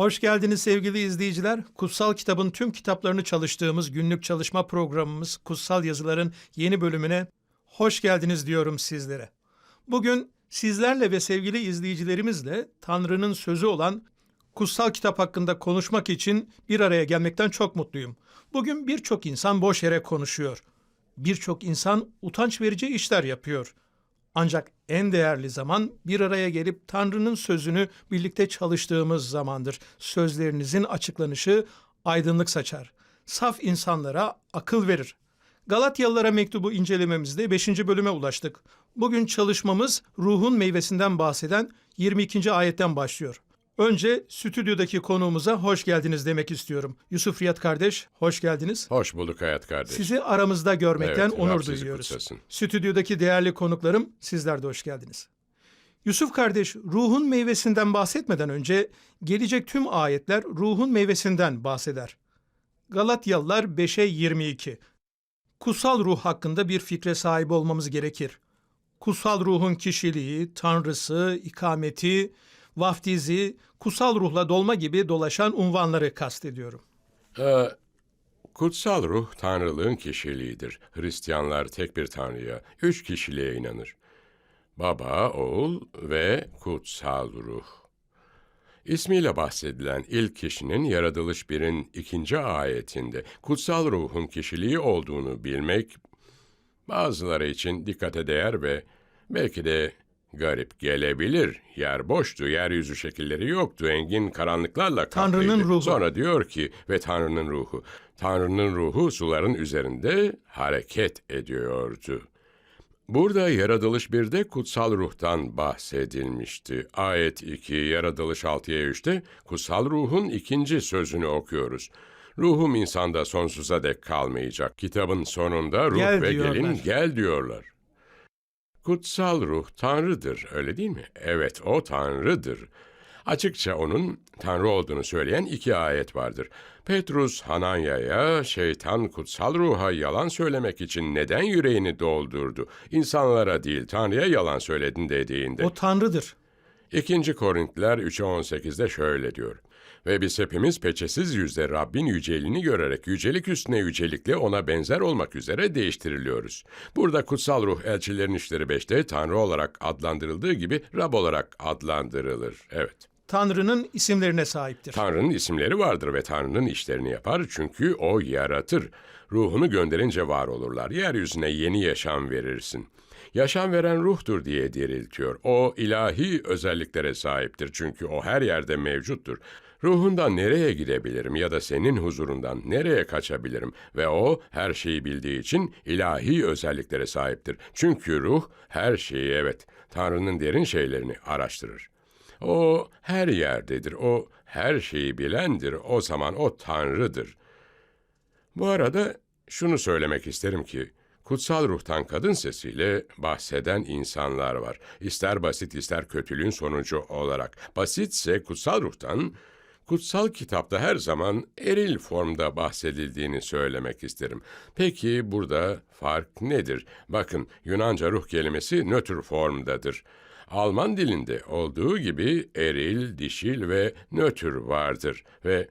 Hoş geldiniz sevgili izleyiciler. Kutsal Kitabın tüm kitaplarını çalıştığımız günlük çalışma programımız Kutsal Yazıların yeni bölümüne hoş geldiniz diyorum sizlere. Bugün sizlerle ve sevgili izleyicilerimizle Tanrı'nın sözü olan kutsal kitap hakkında konuşmak için bir araya gelmekten çok mutluyum. Bugün birçok insan boş yere konuşuyor. Birçok insan utanç verici işler yapıyor. Ancak en değerli zaman bir araya gelip Tanrı'nın sözünü birlikte çalıştığımız zamandır. Sözlerinizin açıklanışı aydınlık saçar. Saf insanlara akıl verir. Galatyalılara mektubu incelememizde 5. bölüme ulaştık. Bugün çalışmamız ruhun meyvesinden bahseden 22. ayetten başlıyor. Önce stüdyodaki konuğumuza hoş geldiniz demek istiyorum. Yusuf Riyad kardeş, hoş geldiniz. Hoş bulduk hayat kardeş. Sizi aramızda görmekten Evet, onur Rab sizi duyuyoruz. kutsasın. Stüdyodaki değerli konuklarım sizler de hoş geldiniz. Yusuf kardeş ruhun meyvesinden bahsetmeden önce gelecek tüm ayetler ruhun meyvesinden bahseder. Galatyalılar 5'e 22. Kutsal ruh hakkında bir fikre sahip olmamız gerekir. Kutsal ruhun kişiliği, tanrısı, ikameti, vaftizi, kutsal ruhla dolma gibi dolaşan unvanları kastediyorum. Ee, kutsal ruh tanrılığın kişiliğidir. Hristiyanlar tek bir tanrıya, üç kişiliğe inanır. Baba, oğul ve kutsal ruh. İsmiyle bahsedilen ilk kişinin yaratılış birin ikinci ayetinde kutsal ruhun kişiliği olduğunu bilmek bazıları için dikkate değer ve belki de garip gelebilir. Yer boştu, yeryüzü şekilleri yoktu, engin karanlıklarla kaplıydı. Tanrı'nın ruhu. Sonra diyor ki ve Tanrı'nın ruhu. Tanrı'nın ruhu suların üzerinde hareket ediyordu. Burada yaratılış 1'de kutsal ruhtan bahsedilmişti. Ayet 2, yaratılış 6'ya 3'te kutsal ruhun ikinci sözünü okuyoruz. Ruhum insanda sonsuza dek kalmayacak. Kitabın sonunda ruh Gel ve diyorlar. gelin gel diyorlar. Kutsal ruh Tanrı'dır, öyle değil mi? Evet, o Tanrı'dır. Açıkça onun Tanrı olduğunu söyleyen iki ayet vardır. Petrus Hananya'ya şeytan kutsal ruha yalan söylemek için neden yüreğini doldurdu? İnsanlara değil Tanrı'ya yalan söyledin dediğinde. O Tanrı'dır. 2. Korintliler 3'e 18'de şöyle diyor. Ve biz hepimiz peçesiz yüzle Rabbin yüceliğini görerek yücelik üstüne yücelikle ona benzer olmak üzere değiştiriliyoruz. Burada kutsal ruh elçilerin işleri 5'te Tanrı olarak adlandırıldığı gibi Rab olarak adlandırılır. Evet. Tanrı'nın isimlerine sahiptir. Tanrı'nın isimleri vardır ve Tanrı'nın işlerini yapar çünkü O yaratır. Ruhunu gönderince var olurlar. Yeryüzüne yeni yaşam verirsin. Yaşam veren ruhtur diye diriltiyor. O ilahi özelliklere sahiptir çünkü o her yerde mevcuttur. Ruhundan nereye gidebilirim ya da senin huzurundan nereye kaçabilirim ve o her şeyi bildiği için ilahi özelliklere sahiptir. Çünkü ruh her şeyi evet Tanrı'nın derin şeylerini araştırır. O her yerdedir. O her şeyi bilendir. O zaman o Tanrı'dır. Bu arada şunu söylemek isterim ki kutsal ruhtan kadın sesiyle bahseden insanlar var. İster basit ister kötülüğün sonucu olarak. Basitse kutsal ruhtan kutsal kitapta her zaman eril formda bahsedildiğini söylemek isterim. Peki burada fark nedir? Bakın Yunanca ruh kelimesi nötr formdadır. Alman dilinde olduğu gibi eril, dişil ve nötr vardır ve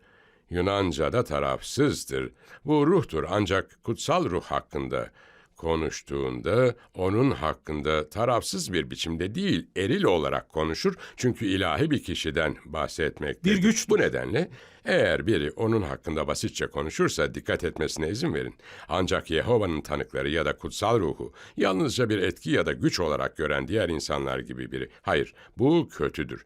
Yunanca'da tarafsızdır. Bu ruhtur ancak kutsal ruh hakkında konuştuğunda onun hakkında tarafsız bir biçimde değil, eril olarak konuşur. Çünkü ilahi bir kişiden bahsetmektedir. Bir güçtür. Bu nedenle eğer biri onun hakkında basitçe konuşursa dikkat etmesine izin verin. Ancak Yehova'nın tanıkları ya da kutsal ruhu yalnızca bir etki ya da güç olarak gören diğer insanlar gibi biri. Hayır, bu kötüdür.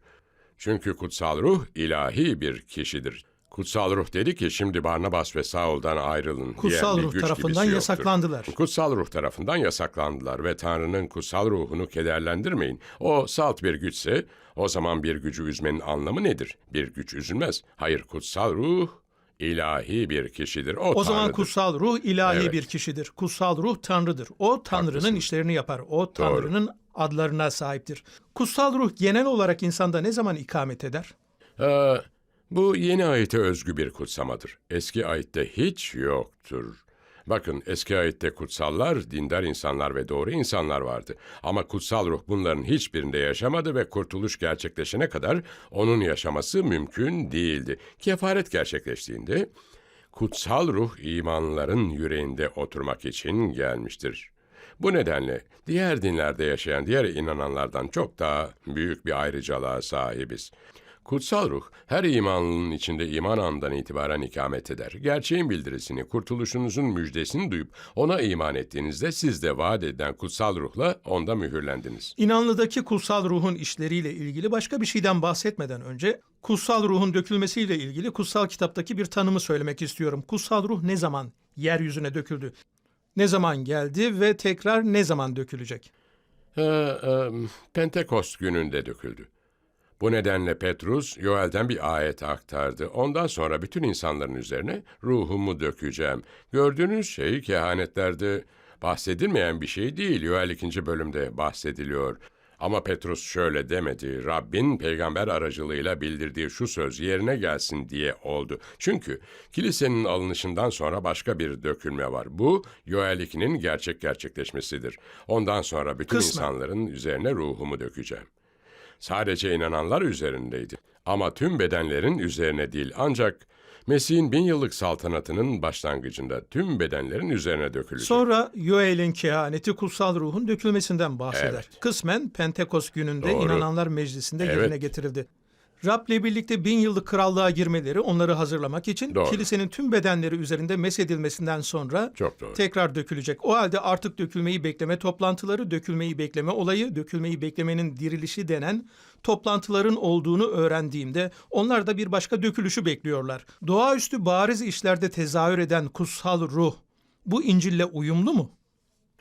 Çünkü kutsal ruh ilahi bir kişidir. Kutsal ruh dedi ki şimdi Barnabas ve Saul'dan ayrılın. Kutsal ruh tarafından yasaklandılar. Kutsal ruh tarafından yasaklandılar ve Tanrı'nın kutsal ruhunu kederlendirmeyin. O salt bir güçse o zaman bir gücü üzmenin anlamı nedir? Bir güç üzülmez. Hayır kutsal ruh ilahi bir kişidir. O, O zaman kutsal ruh ilahi Evet. bir kişidir. Kutsal ruh Tanrı'dır. O Tanrı'nın Haklısın. işlerini yapar. O Tanrı'nın adlarına sahiptir. Kutsal ruh genel olarak insanda ne zaman ikamet eder? Ee, bu yeni ayete özgü bir kutsamadır. Eski ayette hiç yoktur. Bakın eski ayette kutsallar, dindar insanlar ve doğru insanlar vardı. Ama kutsal ruh bunların hiçbirinde yaşamadı ve kurtuluş gerçekleşene kadar onun yaşaması mümkün değildi. Kefaret gerçekleştiğinde kutsal ruh imanların yüreğinde oturmak için gelmiştir. Bu nedenle diğer dinlerde yaşayan diğer inananlardan çok daha büyük bir ayrıcalığa sahibiz. Kutsal ruh her imanlının içinde iman andan itibaren ikamet eder. Gerçeğin bildirisini, kurtuluşunuzun müjdesini duyup ona iman ettiğinizde siz de vaat edilen kutsal ruhla onda mühürlendiniz. İnanlıdaki kutsal ruhun işleriyle ilgili başka bir şeyden bahsetmeden önce kutsal ruhun dökülmesiyle ilgili kutsal kitaptaki bir tanımı söylemek istiyorum. Kutsal ruh ne zaman yeryüzüne döküldü? Ne zaman geldi ve tekrar ne zaman dökülecek? Ee, e, Pentekost gününde döküldü. Bu nedenle Petrus Yoel'den bir ayet aktardı. Ondan sonra bütün insanların üzerine ruhumu dökeceğim. Gördüğünüz şey kehanetlerde bahsedilmeyen bir şey değil. Yoel 2. bölümde bahsediliyor. Ama Petrus şöyle demedi. Rabbin peygamber aracılığıyla bildirdiği şu söz yerine gelsin diye oldu. Çünkü kilisenin alınışından sonra başka bir dökülme var. Bu Yoel 2'nin gerçek gerçekleşmesidir. Ondan sonra bütün Kısmen. insanların üzerine ruhumu dökeceğim. Sadece inananlar üzerindeydi. Ama tüm bedenlerin üzerine değil ancak Mesih'in bin yıllık saltanatının başlangıcında tüm bedenlerin üzerine dökülecek. Sonra Yoel'in kehaneti kutsal ruhun dökülmesinden bahseder. Evet. Kısmen Pentekos gününde Doğru. inananlar meclisinde Evet. yerine getirildi. Rab'le birlikte bin yıllık krallığa girmeleri onları hazırlamak için Doğru. kilisenin tüm bedenleri üzerinde mesedilmesinden sonra Çok doğru. tekrar dökülecek. O halde artık dökülmeyi bekleme toplantıları, dökülmeyi bekleme olayı, dökülmeyi beklemenin dirilişi denen toplantıların olduğunu öğrendiğimde onlar da bir başka dökülüşü bekliyorlar. Doğaüstü bariz işlerde tezahür eden kutsal ruh bu İncil'le uyumlu mu?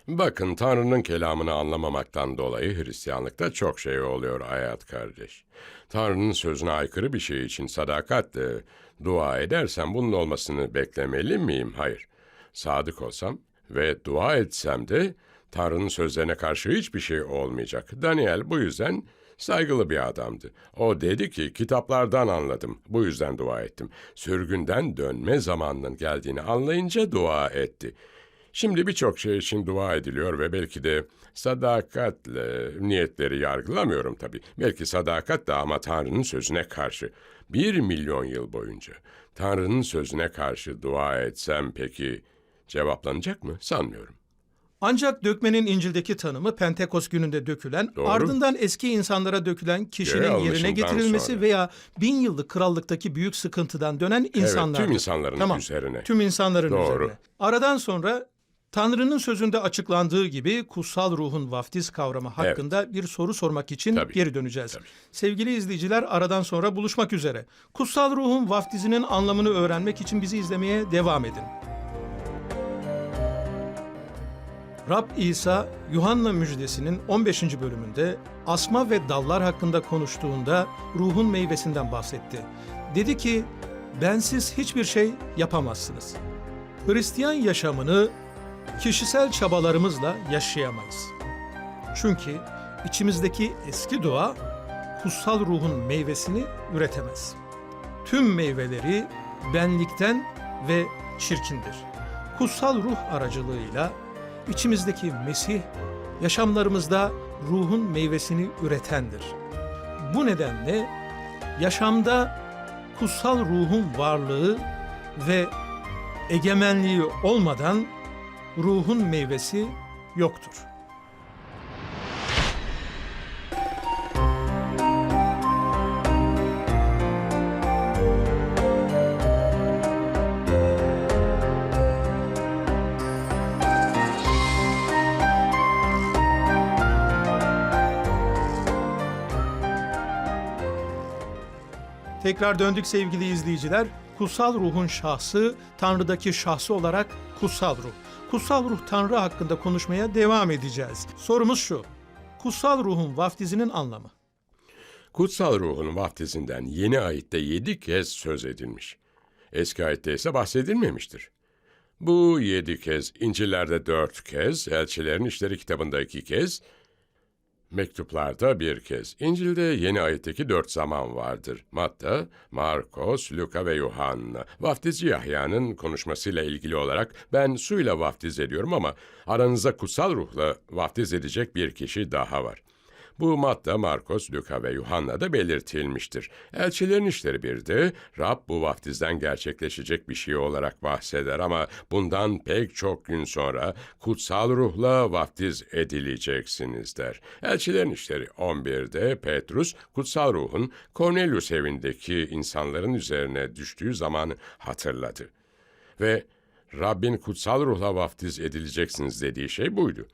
Bakın Tanrı'nın kelamını anlamamaktan dolayı Hristiyanlıkta çok şey oluyor hayat kardeş. Tanrı'nın sözüne aykırı bir şey için sadakatle dua edersem bunun olmasını beklemeli miyim? Hayır. Sadık olsam ve dua etsem de Tanrı'nın sözlerine karşı hiçbir şey olmayacak. Daniel bu yüzden saygılı bir adamdı. O dedi ki kitaplardan anladım. Bu yüzden dua ettim. Sürgünden dönme zamanının geldiğini anlayınca dua etti. Şimdi birçok şey için dua ediliyor ve belki de sadakatle niyetleri yargılamıyorum tabii. Belki sadakat da ama Tanrı'nın sözüne karşı. Bir milyon yıl boyunca Tanrı'nın sözüne karşı dua etsem peki cevaplanacak mı? Sanmıyorum. Ancak dökmenin İncil'deki tanımı Pentekos gününde dökülen, Doğru. ardından eski insanlara dökülen kişinin Göğe yerine getirilmesi sonra. veya bin yıllık krallıktaki büyük sıkıntıdan dönen insanlar. tüm insanların tamam. üzerine. Tüm insanların Doğru. üzerine. Aradan sonra Tanrı'nın sözünde açıklandığı gibi kutsal ruhun vaftiz kavramı hakkında bir soru sormak için Tabii. geri döneceğiz. Tabii. Sevgili izleyiciler aradan sonra buluşmak üzere. Kutsal ruhun vaftizinin anlamını öğrenmek için bizi izlemeye devam edin. Rab İsa, Yuhanna müjdesinin 15. bölümünde asma ve dallar hakkında konuştuğunda ruhun meyvesinden bahsetti. Dedi ki, bensiz hiçbir şey yapamazsınız. Hristiyan yaşamını kişisel çabalarımızla yaşayamayız. Çünkü içimizdeki eski doğa kutsal ruhun meyvesini üretemez. Tüm meyveleri benlikten ve çirkindir. Kutsal ruh aracılığıyla içimizdeki Mesih yaşamlarımızda ruhun meyvesini üretendir. Bu nedenle yaşamda kutsal ruhun varlığı ve egemenliği olmadan ruhun meyvesi yoktur. Tekrar döndük sevgili izleyiciler. Kutsal ruhun şahsı, Tanrı'daki şahsı olarak kutsal ruh. Kutsal ruh Tanrı hakkında konuşmaya devam edeceğiz. Sorumuz şu. Kutsal ruhun vaftizinin anlamı. Kutsal ruhun vaftizinden yeni ayette yedi kez söz edilmiş. Eski ayette ise bahsedilmemiştir. Bu yedi kez, İncil'lerde dört kez, Elçilerin İşleri kitabında iki kez, mektuplarda bir kez. İncil'de yeni ayetteki dört zaman vardır. Matta, Markos, Luka ve Yuhanna. Vaftizci Yahya'nın konuşmasıyla ilgili olarak ben suyla vaftiz ediyorum ama aranızda kutsal ruhla vaftiz edecek bir kişi daha var. Bu Matta, Markos, Luka ve Yuhanna'da belirtilmiştir. Elçilerin işleri bir de Rab bu vaftizden gerçekleşecek bir şey olarak bahseder ama bundan pek çok gün sonra kutsal ruhla vaftiz edileceksiniz der. Elçilerin işleri 11'de Petrus kutsal ruhun Cornelius evindeki insanların üzerine düştüğü zamanı hatırladı. Ve Rabbin kutsal ruhla vaftiz edileceksiniz dediği şey buydu.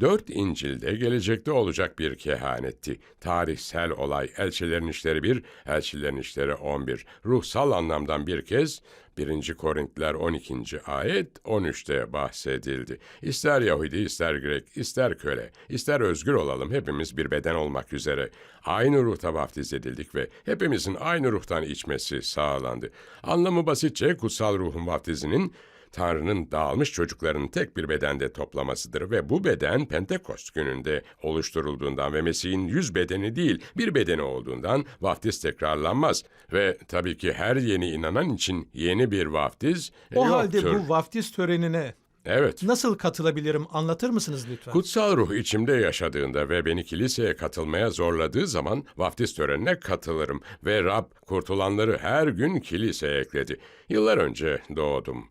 Dört İncil'de gelecekte olacak bir kehanetti. Tarihsel olay Elçilerin İşleri 1, Elçilerin İşleri 11. Ruhsal anlamdan bir kez 1. Korintiler 12. ayet 13'te bahsedildi. İster Yahudi, ister Grek, ister köle, ister özgür olalım hepimiz bir beden olmak üzere. Aynı ruhta vaftiz edildik ve hepimizin aynı ruhtan içmesi sağlandı. Anlamı basitçe kutsal ruhun vaftizinin Tanrı'nın dağılmış çocuklarını tek bir bedende toplamasıdır ve bu beden Pentekost gününde oluşturulduğundan ve Mesih'in yüz bedeni değil bir bedeni olduğundan vaftiz tekrarlanmaz. Ve tabii ki her yeni inanan için yeni bir vaftiz O yoktur. halde bu vaftiz törenine Evet. nasıl katılabilirim anlatır mısınız lütfen? Kutsal ruh içimde yaşadığında ve beni kiliseye katılmaya zorladığı zaman vaftiz törenine katılırım ve Rab kurtulanları her gün kiliseye ekledi. Yıllar önce doğdum.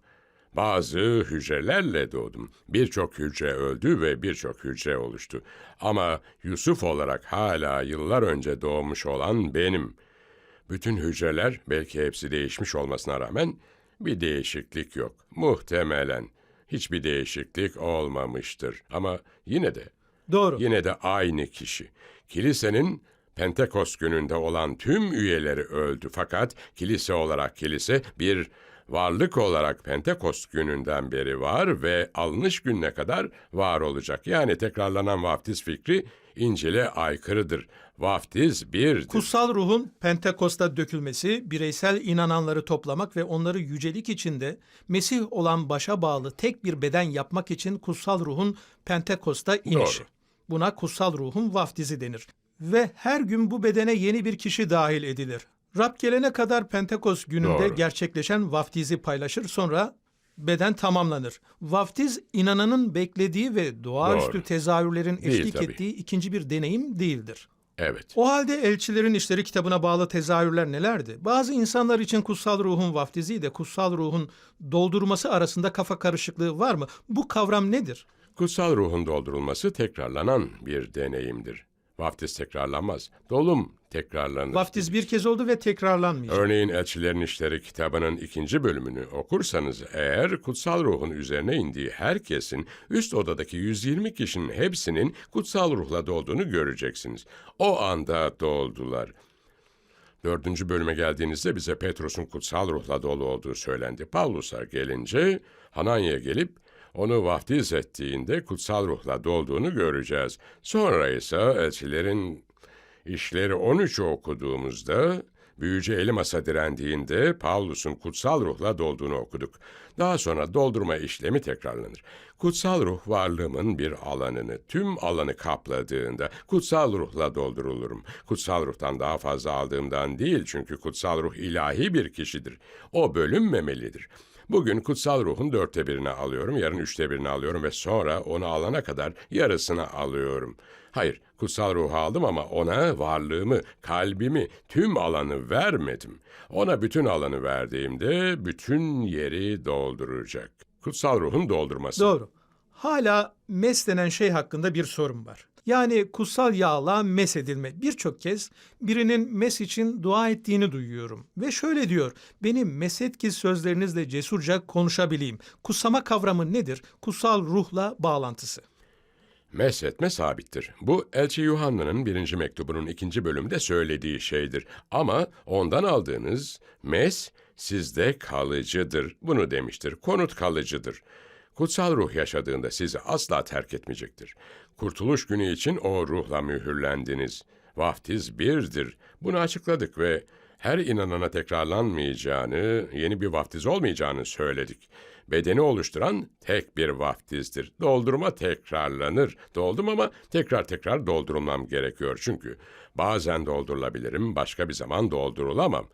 Bazı hücrelerle doğdum. Birçok hücre öldü ve birçok hücre oluştu. Ama Yusuf olarak hala yıllar önce doğmuş olan benim. Bütün hücreler belki hepsi değişmiş olmasına rağmen bir değişiklik yok. Muhtemelen hiçbir değişiklik olmamıştır. Ama yine de Doğru. Yine de aynı kişi. Kilisenin Pentekost gününde olan tüm üyeleri öldü fakat kilise olarak kilise bir varlık olarak Pentekost gününden beri var ve alınış gününe kadar var olacak. Yani tekrarlanan vaftiz fikri İncil'e aykırıdır. Vaftiz birdir. Kutsal ruhun Pentekost'ta dökülmesi, bireysel inananları toplamak ve onları yücelik içinde Mesih olan başa bağlı tek bir beden yapmak için kutsal ruhun Pentekost'ta inişi. Doğru. Buna kutsal ruhun vaftizi denir. Ve her gün bu bedene yeni bir kişi dahil edilir. Rab gelene kadar Pentekost gününde Doğru. gerçekleşen vaftizi paylaşır sonra beden tamamlanır. Vaftiz inananın beklediği ve doğaüstü Doğru. tezahürlerin Değil eşlik tabii. ettiği ikinci bir deneyim değildir. Evet. O halde elçilerin işleri kitabına bağlı tezahürler nelerdi? Bazı insanlar için kutsal ruhun vaftizi ile kutsal ruhun doldurması arasında kafa karışıklığı var mı? Bu kavram nedir? Kutsal ruhun doldurulması tekrarlanan bir deneyimdir. Vaftiz tekrarlanmaz. Dolum tekrarlanır. Vaftiz bir kez oldu ve tekrarlanmayacak. Örneğin Elçilerin İşleri kitabının ikinci bölümünü okursanız eğer kutsal ruhun üzerine indiği herkesin üst odadaki 120 kişinin hepsinin kutsal ruhla dolduğunu göreceksiniz. O anda doldular. Dördüncü bölüme geldiğinizde bize Petrus'un kutsal ruhla dolu olduğu söylendi. Pavlus'a gelince Hananya gelip onu vaftiz ettiğinde kutsal ruhla dolduğunu göreceğiz. Sonra ise elçilerin İşleri 13'ü okuduğumuzda büyücü Elimas'a direndiğinde Pavlus'un kutsal ruhla dolduğunu okuduk. Daha sonra doldurma işlemi tekrarlanır. Kutsal ruh varlığımın bir alanını, tüm alanı kapladığında kutsal ruhla doldurulurum. Kutsal ruhtan daha fazla aldığımdan değil çünkü kutsal ruh ilahi bir kişidir. O bölünmemelidir. Bugün kutsal ruhun dörtte birini alıyorum, yarın üçte birini alıyorum ve sonra onu alana kadar yarısını alıyorum. Hayır, kutsal ruhu aldım ama ona varlığımı, kalbimi, tüm alanı vermedim. Ona bütün alanı verdiğimde bütün yeri dolduracak. Kutsal ruhun doldurması. Doğru. hala mes denen şey hakkında bir sorun var. Yani kutsal yağla mes edilme. Birçok kez birinin mes için dua ettiğini duyuyorum. Ve şöyle diyor, beni meset ki sözlerinizle cesurca konuşabileyim. Kutsama kavramı nedir? Kutsal ruhla bağlantısı. Meshetme sabittir. Bu Elçi Yuhanna'nın birinci mektubunun ikinci bölümde söylediği şeydir. Ama ondan aldığınız mes sizde kalıcıdır. Bunu demiştir. Konut kalıcıdır. Kutsal ruh yaşadığında sizi asla terk etmeyecektir. Kurtuluş günü için o ruhla mühürlendiniz. Vaftiz birdir. Bunu açıkladık ve her inanana tekrarlanmayacağını, yeni bir vaftiz olmayacağını söyledik. Bedeni oluşturan tek bir vaftizdir. Doldurma tekrarlanır. Doldum ama tekrar tekrar doldurulmam gerekiyor çünkü. Bazen doldurulabilirim, başka bir zaman doldurulamam.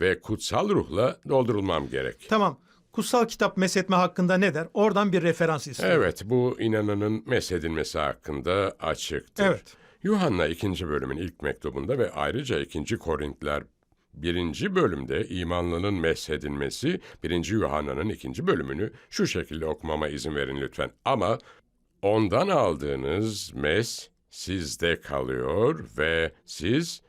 Ve kutsal ruhla doldurulmam gerek. Tamam, kutsal kitap mesetme hakkında ne der? Oradan bir referans istiyorum. Evet, bu inananın mesedilmesi hakkında açıktır. Evet. Yuhanna 2. bölümün ilk mektubunda ve ayrıca 2. Korintliler 1. bölümde imanlının mesedilmesi, 1. Yuhanna'nın 2. bölümünü şu şekilde okumama izin verin lütfen. Ama ondan aldığınız mes sizde kalıyor ve siz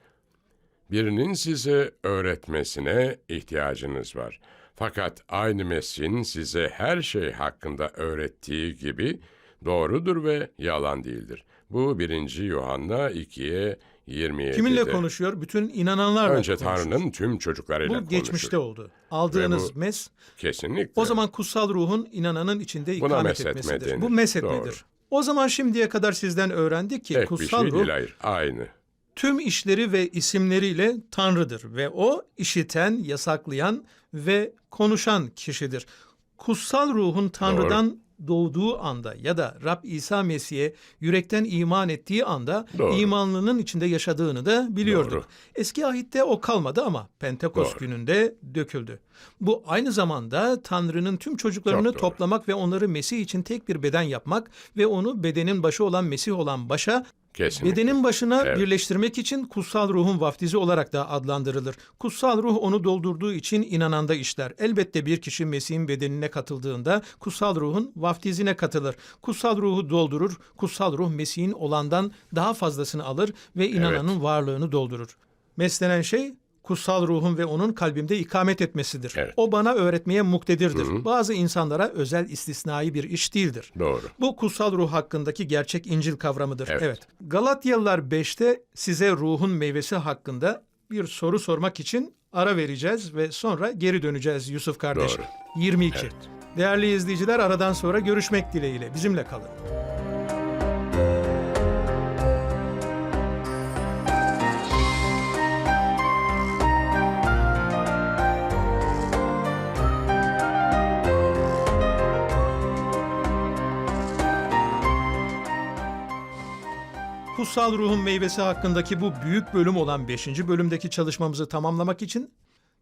birinin size öğretmesine ihtiyacınız var. Fakat aynı mesin size her şey hakkında öğrettiği gibi doğrudur ve yalan değildir. Bu 1. Yuhanna 2'ye 27'de. Kiminle konuşuyor? Bütün inananlarla Önce konuşuyor. Tanrı'nın tüm çocuklarıyla Bu konuşur. geçmişte oldu. Aldığınız bu- mes Kesinlikle. o zaman kutsal ruhun inananın içinde Buna ikamet etmesidir. denir. Bu mesetmedir. Doğru. O zaman şimdiye kadar sizden öğrendik ki Tek bir kutsal şey ruh değil hayır. Aynı. Tüm işleri ve isimleriyle Tanrı'dır ve o işiten, yasaklayan ve konuşan kişidir. Kutsal ruhun Tanrı'dan doğduğu anda ya da Rab İsa Mesih'e yürekten iman ettiği anda Doğru. imanlının içinde yaşadığını da biliyorduk. Doğru. Eski ahitte o kalmadı ama Pentekost Doğru. gününde döküldü. Bu aynı zamanda Tanrı'nın tüm çocuklarını Çok doğru. toplamak ve onları Mesih için tek bir beden yapmak ve onu bedenin başı olan Mesih olan başa Kesinlikle. Bedenin başına Evet. birleştirmek için kutsal ruhun vaftizi olarak da adlandırılır. Kutsal ruh onu doldurduğu için inananda işler. Elbette bir kişi Mesih'in bedenine katıldığında kutsal ruhun vaftizine katılır. Kutsal ruhu doldurur. Kutsal ruh Mesih'in olandan daha fazlasını alır ve inananın varlığını doldurur. Meslenen şey kutsal ruhun ve onun kalbimde ikamet etmesidir. Evet. O bana öğretmeye muktedirdir. Bazı insanlara özel istisnai bir iş değildir. Doğru. Bu kutsal ruh hakkındaki gerçek İncil kavramıdır. Evet. Evet. Galatyalılar 5'te size ruhun meyvesi hakkında bir soru sormak için ara vereceğiz ve sonra geri döneceğiz Yusuf kardeş. Doğru. 22. Evet. Değerli izleyiciler aradan sonra görüşmek dileğiyle bizimle kalın. Kutsal ruhun meyvesi hakkındaki bu büyük bölüm olan 5. bölümdeki çalışmamızı tamamlamak için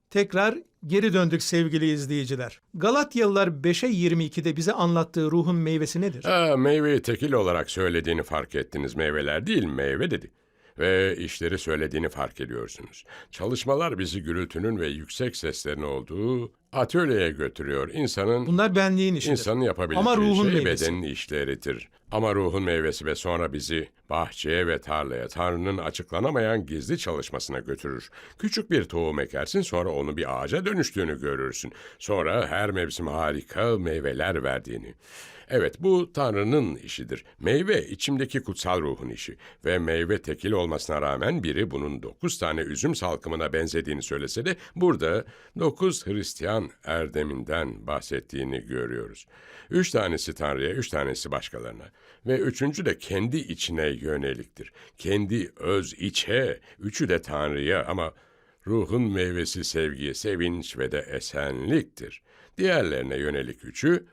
tekrar geri döndük sevgili izleyiciler. Galatyalılar 5'e 22'de bize anlattığı ruhun meyvesi nedir? Ha, meyveyi tekil olarak söylediğini fark ettiniz. Meyveler değil meyve dedi. Ve işleri söylediğini fark ediyorsunuz. Çalışmalar bizi gürültünün ve yüksek seslerin olduğu atölyeye götürüyor. İnsanın Bunlar benliğin işidir. İnsanın yapabileceği Ama ruhun şey meyvesi. bedenin işleridir. Ama ruhun meyvesi ve sonra bizi bahçeye ve tarlaya Tanrı'nın açıklanamayan gizli çalışmasına götürür. Küçük bir tohum ekersin sonra onu bir ağaca dönüştüğünü görürsün. Sonra her mevsim harika meyveler verdiğini. Evet bu Tanrı'nın işidir. Meyve içimdeki kutsal ruhun işi. Ve meyve tekil olmasına rağmen biri bunun dokuz tane üzüm salkımına benzediğini söylese de burada dokuz Hristiyan erdeminden bahsettiğini görüyoruz. Üç tanesi Tanrı'ya, üç tanesi başkalarına. Ve üçüncü de kendi içine yöneliktir. Kendi öz içe, üçü de Tanrı'ya ama ruhun meyvesi sevgi, sevinç ve de esenliktir. Diğerlerine yönelik üçü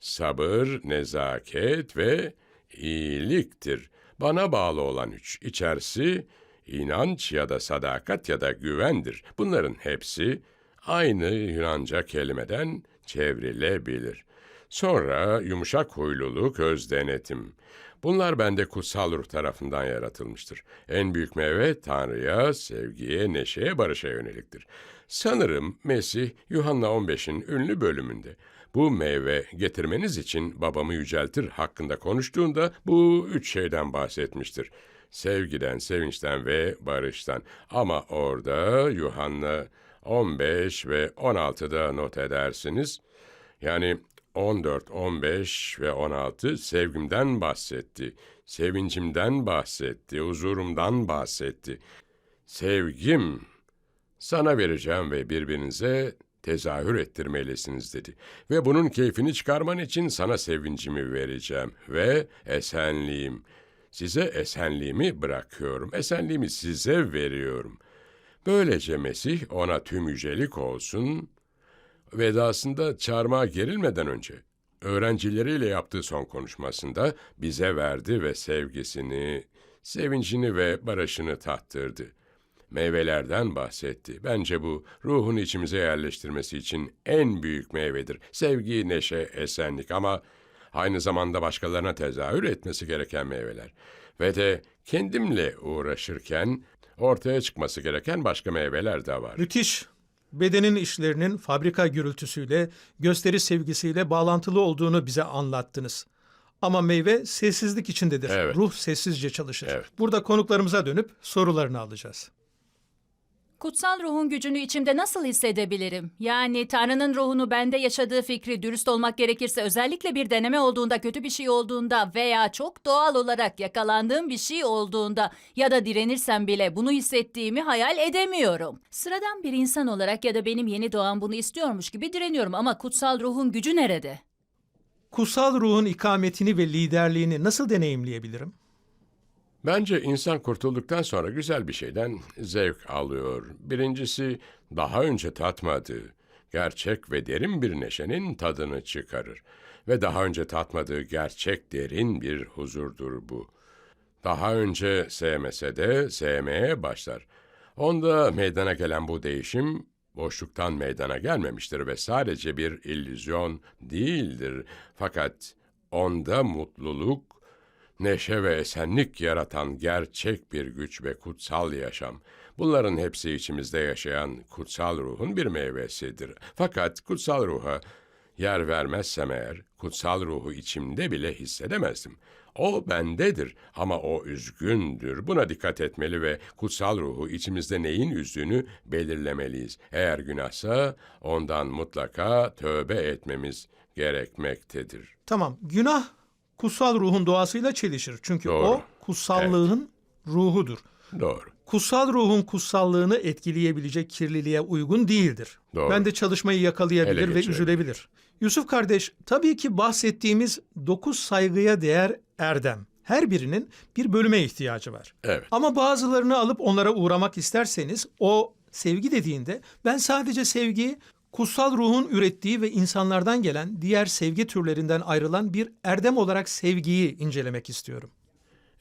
sabır, nezaket ve iyiliktir. Bana bağlı olan üç içerisi inanç ya da sadakat ya da güvendir. Bunların hepsi aynı Yunanca kelimeden çevrilebilir. Sonra yumuşak huyluluk, öz denetim. Bunlar bende kutsal ruh tarafından yaratılmıştır. En büyük meyve Tanrı'ya, sevgiye, neşeye, barışa yöneliktir. Sanırım Mesih Yuhanna 15'in ünlü bölümünde bu meyve getirmeniz için babamı yüceltir hakkında konuştuğunda bu üç şeyden bahsetmiştir. Sevgiden, sevinçten ve barıştan. Ama orada Yuhanna 15 ve 16'da not edersiniz. Yani 14, 15 ve 16 sevgimden bahsetti. Sevincimden bahsetti, huzurumdan bahsetti. Sevgim sana vereceğim ve birbirinize tezahür ettirmelisiniz dedi. Ve bunun keyfini çıkarman için sana sevincimi vereceğim ve esenliğim. Size esenliğimi bırakıyorum, esenliğimi size veriyorum. Böylece Mesih ona tüm yücelik olsun, vedasında çarmıha gerilmeden önce öğrencileriyle yaptığı son konuşmasında bize verdi ve sevgisini, sevincini ve barışını tattırdı. Meyvelerden bahsetti. Bence bu ruhun içimize yerleştirmesi için en büyük meyvedir. Sevgi, neşe, esenlik ama aynı zamanda başkalarına tezahür etmesi gereken meyveler. Ve de kendimle uğraşırken ortaya çıkması gereken başka meyveler de var. Müthiş. Bedenin işlerinin fabrika gürültüsüyle, gösteri sevgisiyle bağlantılı olduğunu bize anlattınız. Ama meyve sessizlik içindedir. Evet. Ruh sessizce çalışır. Evet. Burada konuklarımıza dönüp sorularını alacağız. Kutsal ruhun gücünü içimde nasıl hissedebilirim? Yani Tanrı'nın ruhunu bende yaşadığı fikri dürüst olmak gerekirse özellikle bir deneme olduğunda, kötü bir şey olduğunda veya çok doğal olarak yakalandığım bir şey olduğunda ya da direnirsem bile bunu hissettiğimi hayal edemiyorum. Sıradan bir insan olarak ya da benim yeni doğan bunu istiyormuş gibi direniyorum ama kutsal ruhun gücü nerede? Kutsal ruhun ikametini ve liderliğini nasıl deneyimleyebilirim? Bence insan kurtulduktan sonra güzel bir şeyden zevk alıyor. Birincisi daha önce tatmadığı, gerçek ve derin bir neşenin tadını çıkarır. Ve daha önce tatmadığı gerçek derin bir huzurdur bu. Daha önce sevmese de sevmeye başlar. Onda meydana gelen bu değişim boşluktan meydana gelmemiştir ve sadece bir illüzyon değildir. Fakat onda mutluluk, neşe ve esenlik yaratan gerçek bir güç ve kutsal yaşam. Bunların hepsi içimizde yaşayan kutsal ruhun bir meyvesidir. Fakat kutsal ruha yer vermezsem eğer, kutsal ruhu içimde bile hissedemezdim. O bendedir ama o üzgündür. Buna dikkat etmeli ve kutsal ruhu içimizde neyin üzdüğünü belirlemeliyiz. Eğer günahsa ondan mutlaka tövbe etmemiz gerekmektedir. Tamam, günah kutsal ruhun doğasıyla çelişir. Çünkü Doğru. o kutsallığın ruhudur. Doğru. Kutsal ruhun kutsallığını etkileyebilecek kirliliğe uygun değildir. Doğru. Ben de çalışmayı yakalayabilir ve üzülebilir. Yusuf kardeş, tabii ki bahsettiğimiz dokuz saygıya değer erdem. Her birinin bir bölüme ihtiyacı var. Evet. Ama bazılarını alıp onlara uğramak isterseniz o sevgi dediğinde ben sadece sevgiyi kutsal ruhun ürettiği ve insanlardan gelen diğer sevgi türlerinden ayrılan bir erdem olarak sevgiyi incelemek istiyorum.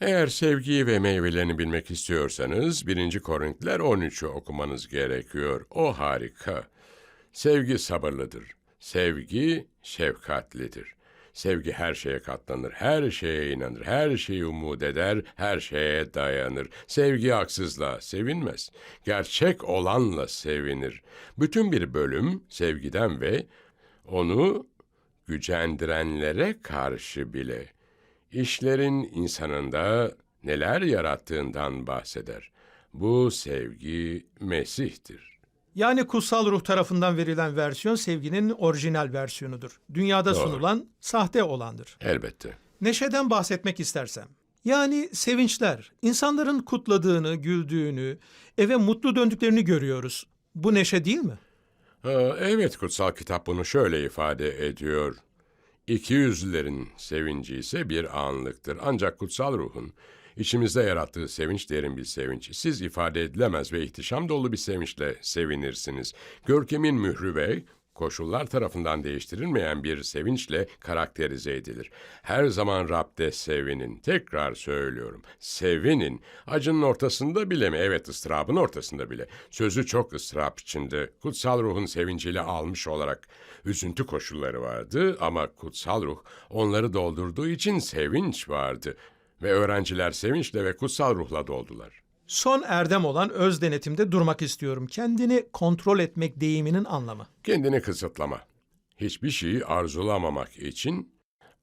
Eğer sevgiyi ve meyvelerini bilmek istiyorsanız 1. Korintiler 13'ü okumanız gerekiyor. O harika. Sevgi sabırlıdır. Sevgi şefkatlidir. Sevgi her şeye katlanır, her şeye inanır, her şeyi umut eder, her şeye dayanır. Sevgi haksızla sevinmez. Gerçek olanla sevinir. Bütün bir bölüm sevgiden ve onu gücendirenlere karşı bile işlerin insanında neler yarattığından bahseder. Bu sevgi Mesih'tir. Yani kutsal ruh tarafından verilen versiyon sevginin orijinal versiyonudur. Dünyada Doğru. sunulan sahte olandır. Elbette. Neşeden bahsetmek istersem. Yani sevinçler, insanların kutladığını, güldüğünü, eve mutlu döndüklerini görüyoruz. Bu neşe değil mi? Ha, evet kutsal kitap bunu şöyle ifade ediyor. İki yüzlülerin sevinci ise bir anlıktır. Ancak kutsal ruhun içimizde yarattığı sevinç derin bir sevinç. Siz ifade edilemez ve ihtişam dolu bir sevinçle sevinirsiniz. Görkemin mührü ve koşullar tarafından değiştirilmeyen bir sevinçle karakterize edilir. Her zaman Rab'de sevinin. Tekrar söylüyorum. Sevinin. Acının ortasında bile mi? Evet ıstırabın ortasında bile. Sözü çok ıstırap içinde. Kutsal ruhun sevinciyle almış olarak üzüntü koşulları vardı ama kutsal ruh onları doldurduğu için sevinç vardı. Ve öğrenciler sevinçle ve kutsal ruhla doldular. Son erdem olan öz denetimde durmak istiyorum. Kendini kontrol etmek deyiminin anlamı. Kendini kısıtlama. Hiçbir şeyi arzulamamak için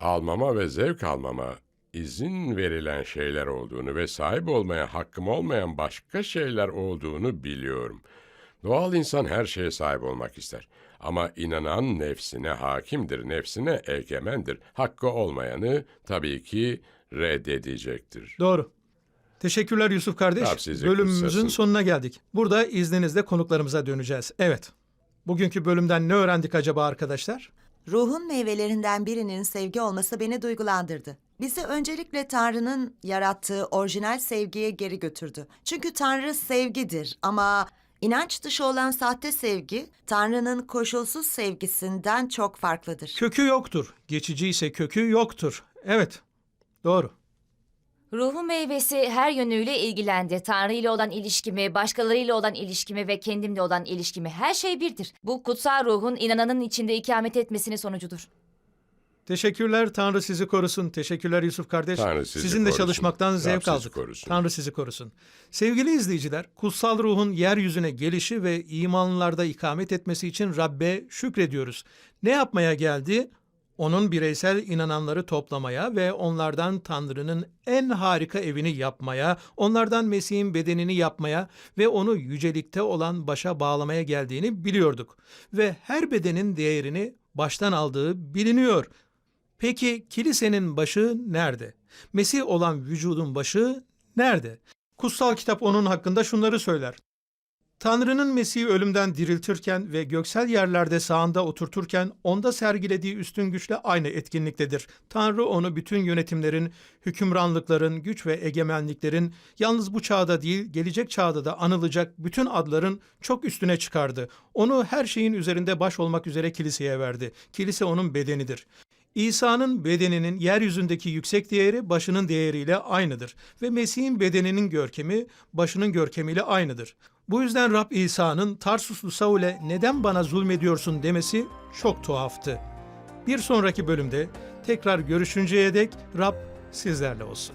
almama ve zevk almama izin verilen şeyler olduğunu ve sahip olmaya hakkım olmayan başka şeyler olduğunu biliyorum. Doğal insan her şeye sahip olmak ister. Ama inanan nefsine hakimdir, nefsine egemendir. Hakkı olmayanı tabii ki reddedecektir. Doğru. Teşekkürler Yusuf kardeş. Sizi Bölümümüzün kutsasın. sonuna geldik. Burada izninizle konuklarımıza döneceğiz. Evet. Bugünkü bölümden ne öğrendik acaba arkadaşlar? Ruhun meyvelerinden birinin sevgi olması beni duygulandırdı. Bizi öncelikle Tanrı'nın yarattığı orijinal sevgiye geri götürdü. Çünkü Tanrı sevgidir ama inanç dışı olan sahte sevgi Tanrı'nın koşulsuz sevgisinden çok farklıdır. Kökü yoktur. Geçici ise kökü yoktur. Evet. Doğru. Ruhu meyvesi her yönüyle ilgilendi. Tanrı ile olan ilişkimi, başkalarıyla olan ilişkimi ve kendimle olan ilişkimi her şey birdir. Bu kutsal ruhun inananın içinde ikamet etmesinin sonucudur. Teşekkürler. Tanrı sizi korusun. Teşekkürler Yusuf kardeş. Tanrı sizi Sizinle korusun. çalışmaktan zevk sizi aldık. korusun. Tanrı sizi korusun. Sevgili izleyiciler, kutsal ruhun yeryüzüne gelişi ve imanlarda ikamet etmesi için Rabbe şükrediyoruz. Ne yapmaya geldi? Onun bireysel inananları toplamaya ve onlardan Tanrı'nın en harika evini yapmaya, onlardan Mesih'in bedenini yapmaya ve onu yücelikte olan başa bağlamaya geldiğini biliyorduk. Ve her bedenin değerini baştan aldığı biliniyor. Peki kilisenin başı nerede? Mesih olan vücudun başı nerede? Kutsal kitap onun hakkında şunları söyler. Tanrı'nın Mesih'i ölümden diriltirken ve göksel yerlerde sağında oturturken onda sergilediği üstün güçle aynı etkinliktedir. Tanrı onu bütün yönetimlerin, hükümranlıkların, güç ve egemenliklerin yalnız bu çağda değil gelecek çağda da anılacak bütün adların çok üstüne çıkardı. Onu her şeyin üzerinde baş olmak üzere kiliseye verdi. Kilise onun bedenidir. İsa'nın bedeninin yeryüzündeki yüksek değeri başının değeriyle aynıdır ve Mesih'in bedeninin görkemi başının görkemiyle aynıdır. Bu yüzden Rab İsa'nın Tarsuslu Saul'e neden bana zulmediyorsun demesi çok tuhaftı. Bir sonraki bölümde tekrar görüşünceye dek Rab sizlerle olsun.